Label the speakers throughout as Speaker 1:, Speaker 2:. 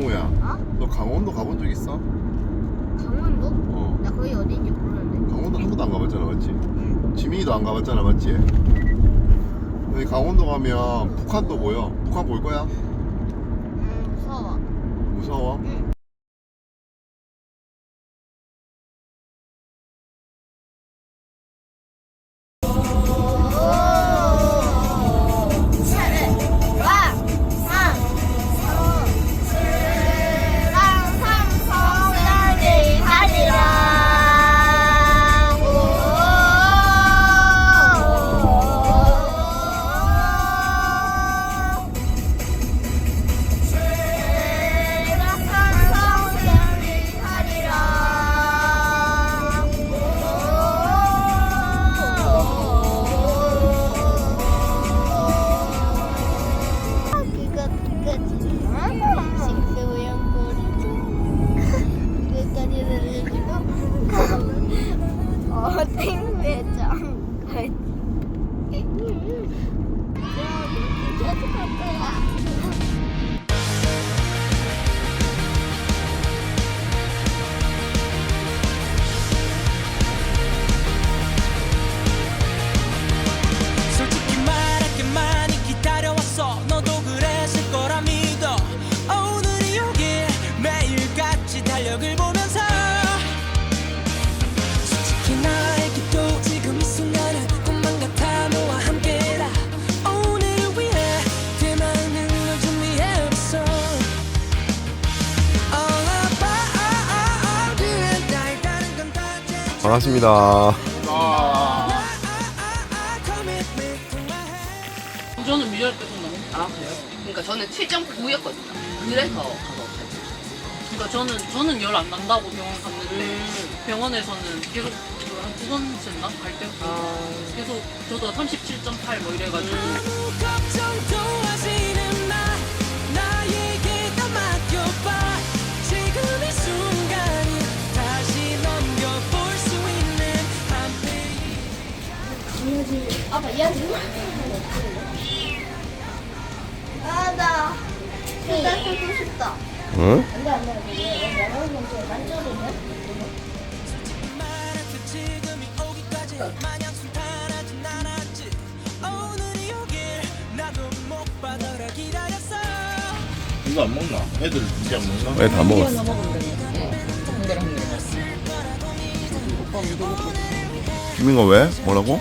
Speaker 1: 정우야,
Speaker 2: 어?
Speaker 1: 너 강원도 가본 적 있어?
Speaker 2: 강원도?
Speaker 1: 어.
Speaker 2: 나 거기 어딘지 모르는데.
Speaker 1: 강원도 한 번도 안 가봤잖아, 맞지?
Speaker 2: 응.
Speaker 1: 지민이도 안 가봤잖아, 맞지? 너희 강원도 가면 북한도 보여. 북한 볼 거야?
Speaker 2: 음, 무서워.
Speaker 1: 무서워? 반갑습니다.
Speaker 3: 저는 미열 때도 너무
Speaker 4: 아 그래요? 그러니까 저는 7.9였거든요. 그래서 가서
Speaker 3: 그러니까 저는 저는 열 안 난다고 병원 갔는데
Speaker 4: 음.
Speaker 3: 병원에서는 계속 한 두 번째나 갈 때부터
Speaker 4: 아.
Speaker 3: 계속 저도 37.8 뭐 이래가지고
Speaker 5: 걱정도
Speaker 6: 애들 이제 안 먹나?
Speaker 1: 왜 다 먹었어? 김인가 왜? 뭐라고?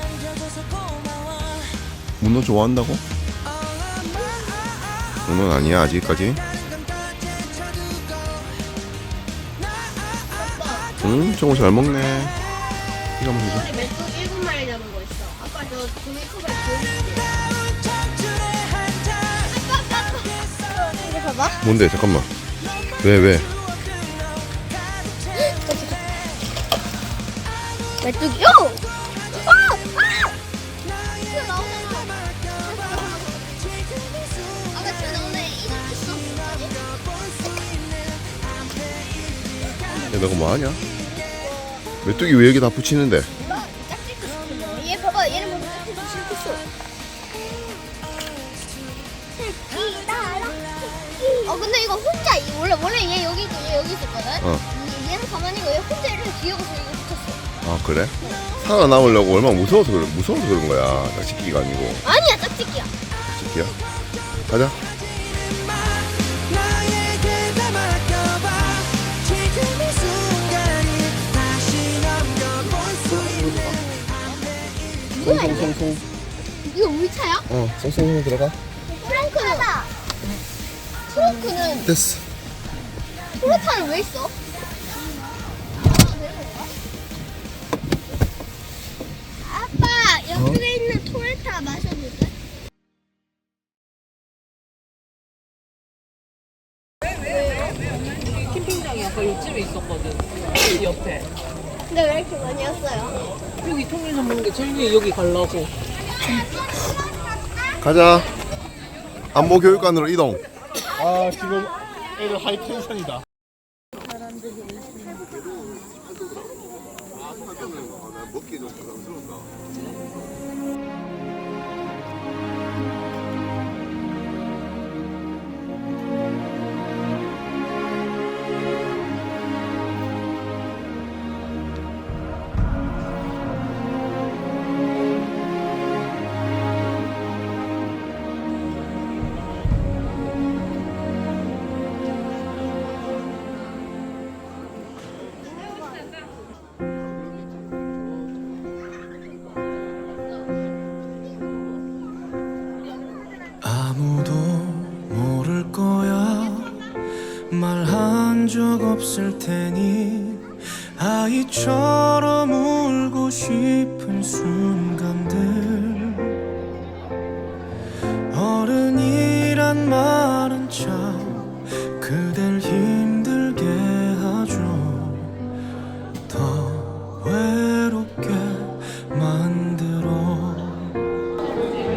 Speaker 1: 문어 좋아한다고? 문어는 아니야 아직까지. 응, 정우 잘 먹네. 이거 한번 보자.
Speaker 2: 봐봐
Speaker 1: 뭔데? 잠깐만. 왜 왜?
Speaker 2: 메뚜기 요! 아! 아! 튀어 나오잖아 아까 튀어 나오네 이거 있어
Speaker 1: 야, 너가 뭐 하냐? 메뚜기 왜 여기 다 붙이는데? 그래? 살아남으려고 얼마나 무서워서 그래 무서워서 그런 거야. 짝짓기가 아니고
Speaker 2: 아니야 짝짓기야
Speaker 1: 짝짓기야. 가자.
Speaker 5: 이
Speaker 2: 이거 아니야? 이거 우리 차야?
Speaker 1: 어, 송송송 들어가.
Speaker 2: 프랭크는 트렁크는
Speaker 1: 됐어.
Speaker 2: 토레타는 왜있 옆에 있는 토레타 마셔볼래?
Speaker 3: 캠핑장이 아까 요쯤에 있었거든 이 옆에
Speaker 2: 근데 왜 이렇게 많이 왔어요?
Speaker 3: 여기 통일점 먹는 게 제일 위에 여기 가려고
Speaker 1: 가자. 안보 교육관으로 이동.
Speaker 6: 아 지금 애들 하이 텐션이다.
Speaker 1: 먹기 좀 부담스러
Speaker 5: 없을 테니 아이처럼 울고 싶은 순간들. 어른이란 말은 참 그댈 힘들게 하죠. 더 외롭게 만들어.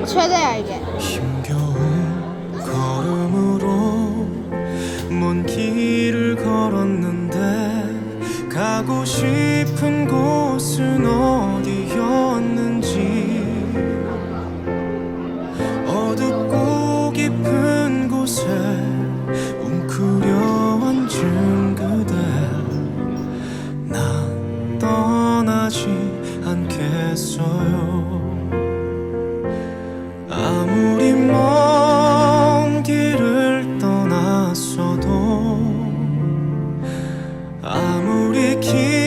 Speaker 1: 최대야 이게.
Speaker 5: 힘겨 싶은 곳은 어디였는지. 어둡고 깊은 곳에 웅크려 앉은 그대. 난 떠나지 않겠어요. 아무리 먼 길을 떠났어도 아무 리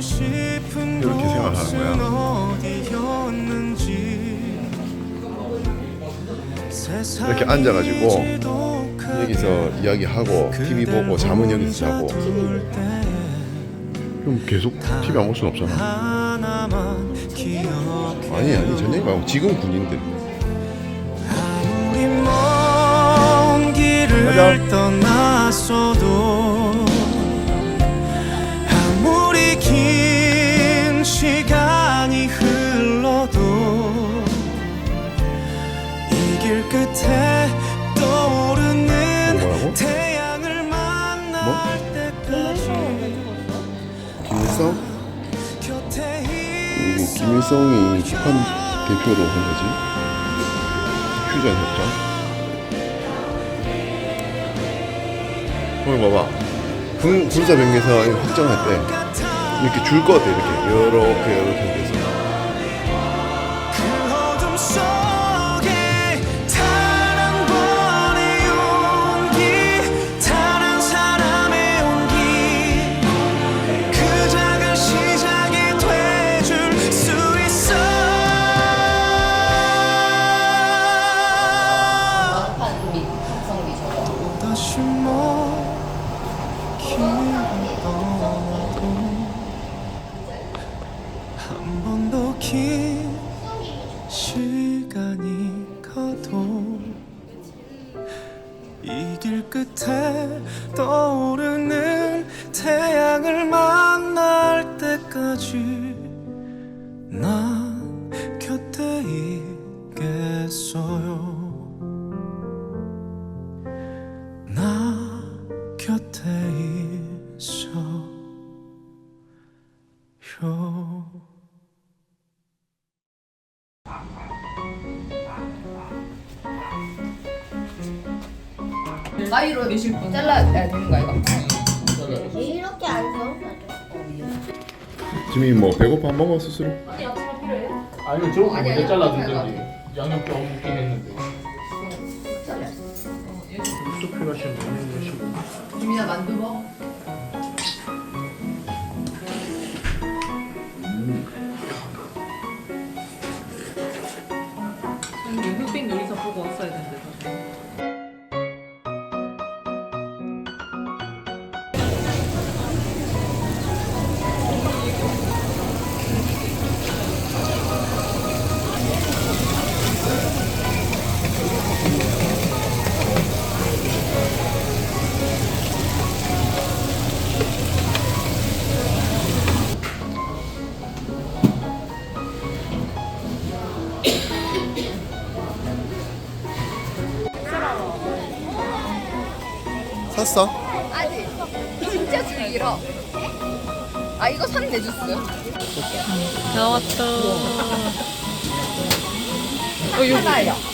Speaker 5: 싶은
Speaker 2: 이렇게 생각하는 거야. 이렇게 앉아가지고 여기서 이야기하고 TV 보고 잠은 여기서 자고. 그럼 계속 TV 안볼순 없잖아. 아니 아니 전쟁 말고 지금 군인들. 가자.
Speaker 5: 길 끝에 떠오르는
Speaker 2: 뭐라고?
Speaker 5: 태양을 만날
Speaker 2: 뭐?
Speaker 5: 때까지.
Speaker 2: 김일성?
Speaker 5: 있어
Speaker 2: 김일성이 북한 대표로 한 거지. 휴전 협정. 오늘 봐봐. 군, 군사병에서 이거 확정할 때 이렇게 줄 것 같아 이렇게. 이렇게 이렇게 돼서
Speaker 5: 있겠어요 나 곁에 있어요
Speaker 7: 가위로 잘라야 되는 거야 이거?
Speaker 1: 이렇게 안 써.
Speaker 2: 지민이 뭐 배고파 안 먹어 스스로?
Speaker 6: 아니 저거
Speaker 7: 아니,
Speaker 6: 먼저
Speaker 7: 아니,
Speaker 6: 잘라주든지
Speaker 7: 아니.
Speaker 6: 양념 조금 묻긴 했는데. 쑥 필요하시면 먹는 것이고.
Speaker 7: 주민아 만두 먹어
Speaker 8: 흑백 요리사 보고 왔어야 되는데
Speaker 2: 샀어?
Speaker 7: 아니 진짜 즐기러 아 이거 샀네 주스
Speaker 8: 나왔다.
Speaker 7: 하나요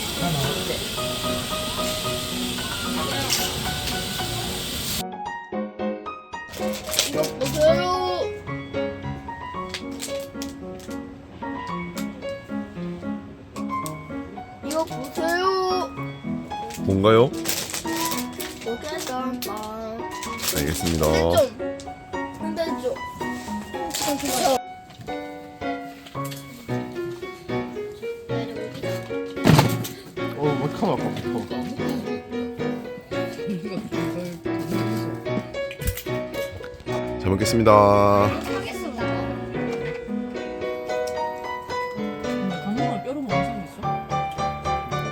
Speaker 2: 알겠습니다.
Speaker 1: 좀. 근데 좀. 좀 주세요.
Speaker 2: 어, 아까부터. 잘 먹겠습니다.
Speaker 1: 하겠습니다.
Speaker 8: 강정을 뼈로 먹는 사람 있어?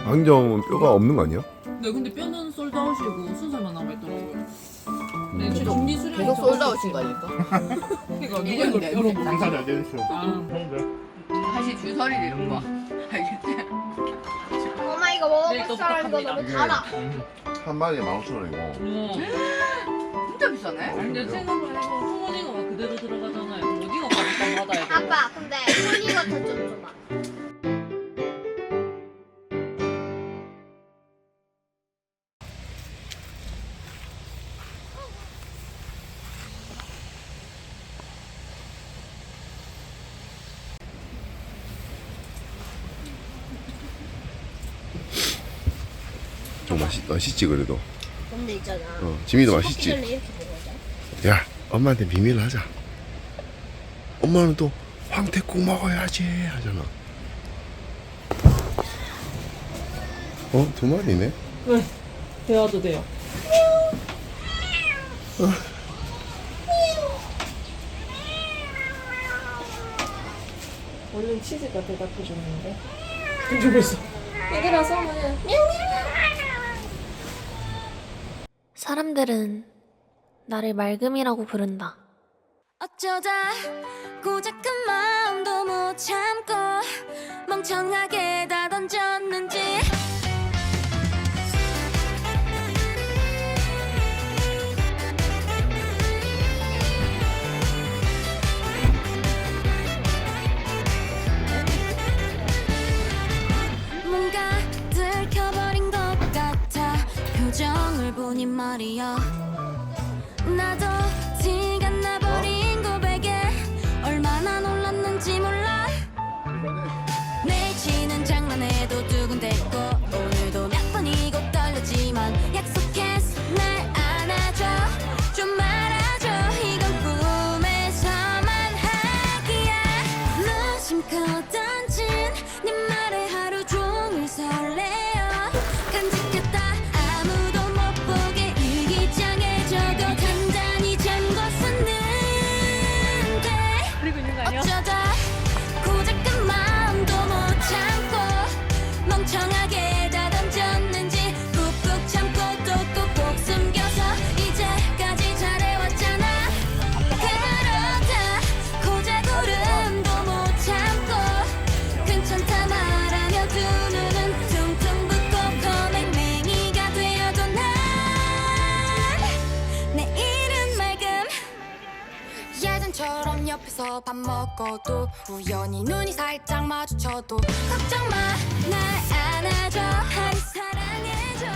Speaker 2: 항정은 뼈가 없는 거 아니야?
Speaker 8: 네 근데 뼈는 솔드아웃이고 순살만 남아있더라고요 네,
Speaker 4: 계속
Speaker 8: 적어서
Speaker 4: 솔드아웃인 거니까.
Speaker 8: 그러니까 누가 이걸 뼈로 먹는
Speaker 6: 장사를 안 되는 수.
Speaker 8: 아.
Speaker 4: 다시 주설이 이런 거. 알겠지?
Speaker 1: 엄마 이거
Speaker 8: 네, 또
Speaker 1: 먹어봤어. 이거
Speaker 8: 부탁합니다.
Speaker 1: 너무 달아.
Speaker 2: 한 마리에 15,000원이고.
Speaker 8: 어.
Speaker 4: 진짜 비싸네.
Speaker 8: 근데 생각을 해서 송어징어가 그대로 들어가잖아요 오징어 가격만 받아야 돼
Speaker 1: 아빠 근데 손이가 더좀 줘봐.
Speaker 2: 맛있, 맛있지, 그래도.
Speaker 1: 근데 있잖아.
Speaker 2: 어, 지민이도 맛있지?
Speaker 1: 이렇게 먹어야
Speaker 2: 야, 엄마한테 비밀을 하자. 엄마는 또 황태국 먹어야지 하잖아. 어, 두 마리네.
Speaker 8: 네 대화도 돼요
Speaker 9: 얼른 치즈가 대답해 줬는데 좀 있어 얘들아 써면
Speaker 10: 사람들은 나를 맑음이라고 부른다.
Speaker 7: 어쩌다 고작 그 마음도 못 참고 멍청하게 다 보니 말이야 옆에서 밥 먹어도 우연히 눈이 살짝 마주쳐도 걱정 마날 안아줘. 한 사랑해줘.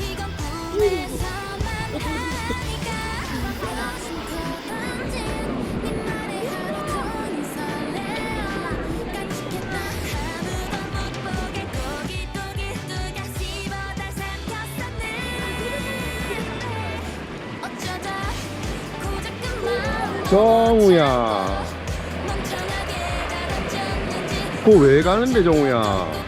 Speaker 7: 이건 꿈에서만 하니까. 무심코 던진 네 말에 하루 종일 설레어. 깜찍했다 아무도 못 보게 또깃또깃 뚜가 씹어다 삼켰었네. 어쩌다 고작 그 마음도
Speaker 2: 정우야. 그거 왜 가는데, 정우야?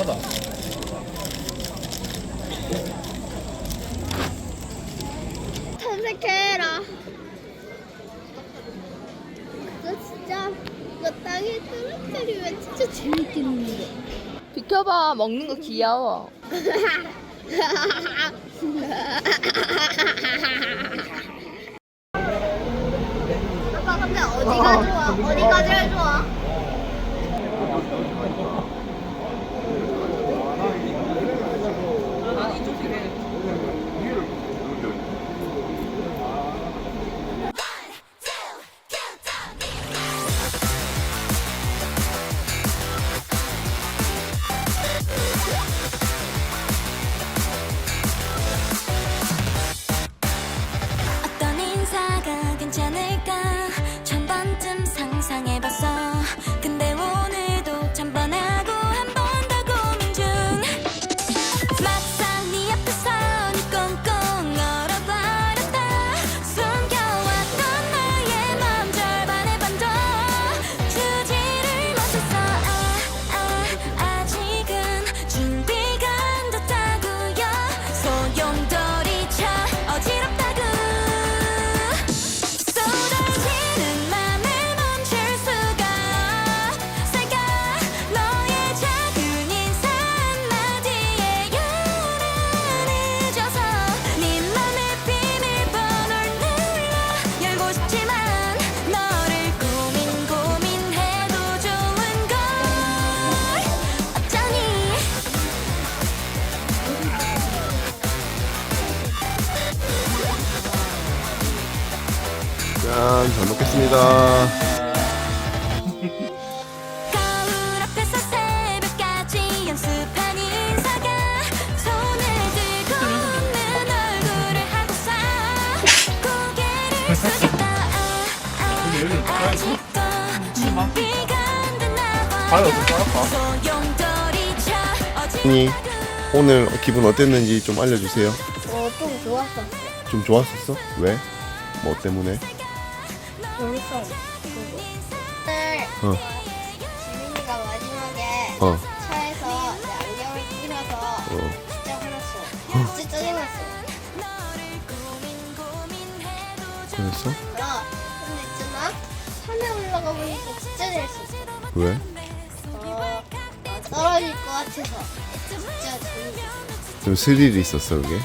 Speaker 7: 하다.
Speaker 1: 탐색해라. 이거 진짜 이거 땅에 떨어뜨리면 진짜 재밌겠는데.
Speaker 7: 비켜봐 먹는 거 귀여워.
Speaker 1: 아, 아,
Speaker 5: 봐 소용돌이쳐
Speaker 2: 언니,
Speaker 5: 어지럽다고
Speaker 2: 오늘 기분 어땠는지 좀 알려주세요.
Speaker 1: 어, 좀 좋았어.
Speaker 2: 좀 좋았었어? 왜? 뭐 때문에?
Speaker 1: 오늘
Speaker 2: 어.
Speaker 1: 지민이가 마지막에
Speaker 2: 어,
Speaker 1: 차에서 내 안경을 끼면서
Speaker 2: 어.
Speaker 1: 진짜 화났어. 진짜 짜증났어.
Speaker 2: 그랬어?
Speaker 1: 나 근데 있잖아 산에 올라가 보니까 진짜 재밌어.
Speaker 2: 왜?
Speaker 1: 어, 나 떨어질 것 같아서 진짜 재밌어.
Speaker 2: 좀 스릴이 있었어, 그게?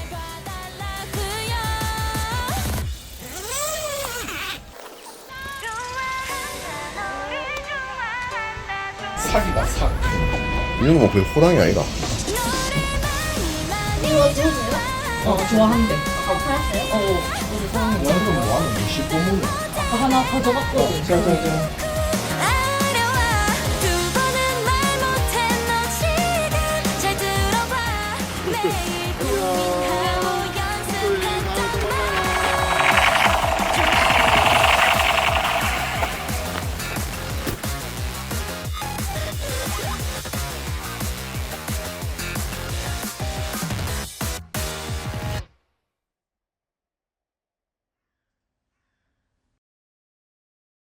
Speaker 2: 이런 거 거의 호랑이 아이가?
Speaker 1: 이거 누구야?
Speaker 8: 어 좋아한대. 아까 팔았어요? 어. 어제 사람이
Speaker 6: 완전 뭐하는 거 씹고 먹는.
Speaker 8: 아까 하나 가져갔거든.
Speaker 6: 자자자.